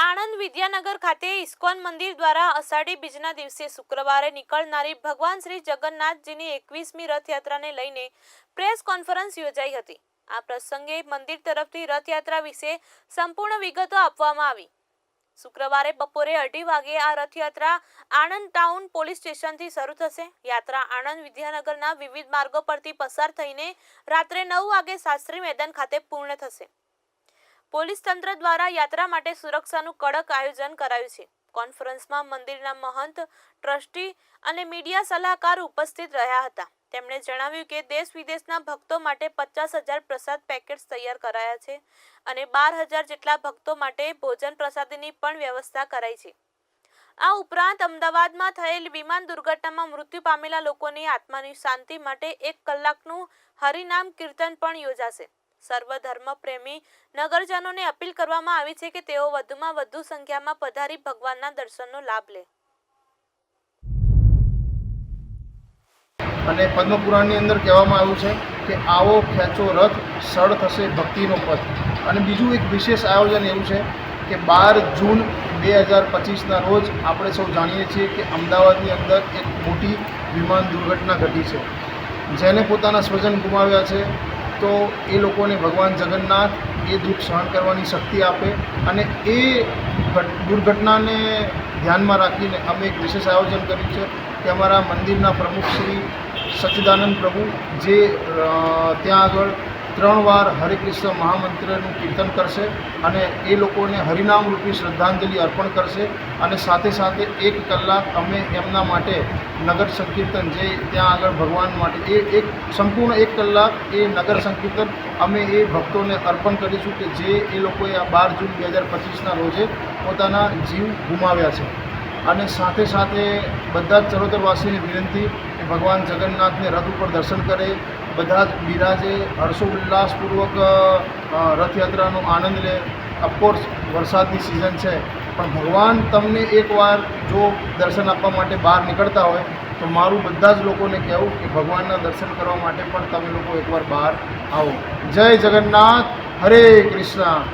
આણંદ વિદ્યાનગર ખાતે ઇસ્કોન મંદિર દ્વારા અષાઢી બીજના દિવસે શુક્રવારે નીકળનારી ભગવાન શ્રી જગન્નાથજીની એકવીસમી રથયાત્રાને લઈને પ્રેસ કોન્ફરન્સ યોજાઈ હતી. આ પ્રસંગે મંદિર તરફથી રથયાત્રા વિશે સંપૂર્ણ વિગતો આપવામાં આવી. શુક્રવારે બપોરે અઢી વાગે આ રથયાત્રા આણંદ ટાઉન પોલીસ સ્ટેશનથી શરૂ થશે. યાત્રા આણંદ વિદ્યાનગરના વિવિધ માર્ગો પરથી પસાર થઈને રાત્રે નવ વાગે શાસ્ત્રી મેદાન ખાતે પૂર્ણ થશે. પોલીસ તંત્ર દ્વારા યાત્રા માટે સુરક્ષાનું કડક આયોજન કરાયું છે. કોન્ફરન્સમાં મંદિરના મહંત, ટ્રસ્ટી અને મીડિયા સલાહકાર ઉપસ્થિત રહ્યા હતા. તેમણે જણાવ્યું કે દેશ વિદેશના ભક્તો માટે પચાસ હજાર પ્રસાદ પેકેટ્સ તૈયાર કરાયા છે અને બાર હજાર જેટલા ભક્તો માટે ભોજન પ્રસાદીની પણ વ્યવસ્થા કરાઈ છે. આ ઉપરાંત અમદાવાદમાં થયેલ વિમાન દુર્ઘટનામાં મૃત્યુ પામેલા લોકોની આત્માની શાંતિ માટે એક કલાકનું હરિનામ કીર્તન પણ યોજાશે. સર્વધર્મ પ્રેમી નગરજનોને અપીલ કરવામાં આવી છે કે તેઓ વધુમાં વધુ સંખ્યામાં પધારી ભગવાનના દર્શનનો લાભ લે. અને પદ્મપુરાણની અંદર કહેવામાં આવ્યું છે કે આવો ખેંચો રથ સળ થશે ભક્તિનો પથ. અને બીજું એક વિશેષ આયોજન એવું છે કે બાર જૂન બે હજાર પચીસના રોજ આપણે સૌ જાણીએ છીએ કે અમદાવાદની અંદર એક મોટી વિમાન દુર્ઘટના ઘટી છે. જેને પોતાના સ્વજન ગુમાવ્યા છે. તો એ લોકોને ભગવાન જગન્નાથ એ દુઃખ સહન કરવાની શક્તિ આપે અને એ દુર્ઘટનાને ધ્યાનમાં રાખીને અમે એક વિશેષ આયોજન કર્યું છે કે અમારા મંદિરના પ્રમુખ શ્રી સચ્ચિદાનંદ પ્રભુ જે ત્યાં આગળ ત્રણ વાર હરે કૃષ્ણ મહામંત્રનું કીર્તન કરશે અને એ લોકોને હરિનામ રૂપી શ્રદ્ધાંજલિ અર્પણ કરશે અને સાથે સાથે એક કલાક અમે એમના માટે નગર સંકીર્તન જે ત્યાં આગળ ભગવાન માટે એ એક સંપૂર્ણ એક કલાક એ નગર સંકીર્તન અમે એ ભક્તોને અર્પણ કરીશું કે જે એ લોકોએ આ બાર જૂન બે હજાર પચીસના રોજે પોતાના જીવ ગુમાવ્યા છે. અને સાથે સાથે બધા જ ચરોતરવાસીની વિનંતી કે ભગવાન જગન્નાથને રથ ઉપર દર્શન કરે. બધા જ બિરાજે હર્ષો ઉલ્લાસપૂર્વક રથયાત્રાનો આનંદ લે. અફકોર્સ વરસાદની સિઝન છે. પણ ભગવાન તમને એકવાર જો દર્શન આપવા માટે બહાર નીકળતા હોય, તો મારું બધા જ લોકોને કહેવું કે ભગવાનના દર્શન કરવા માટે પણ તમે લોકો એકવાર બહાર આવો. જય જગન્નાથ, હરે કૃષ્ણ.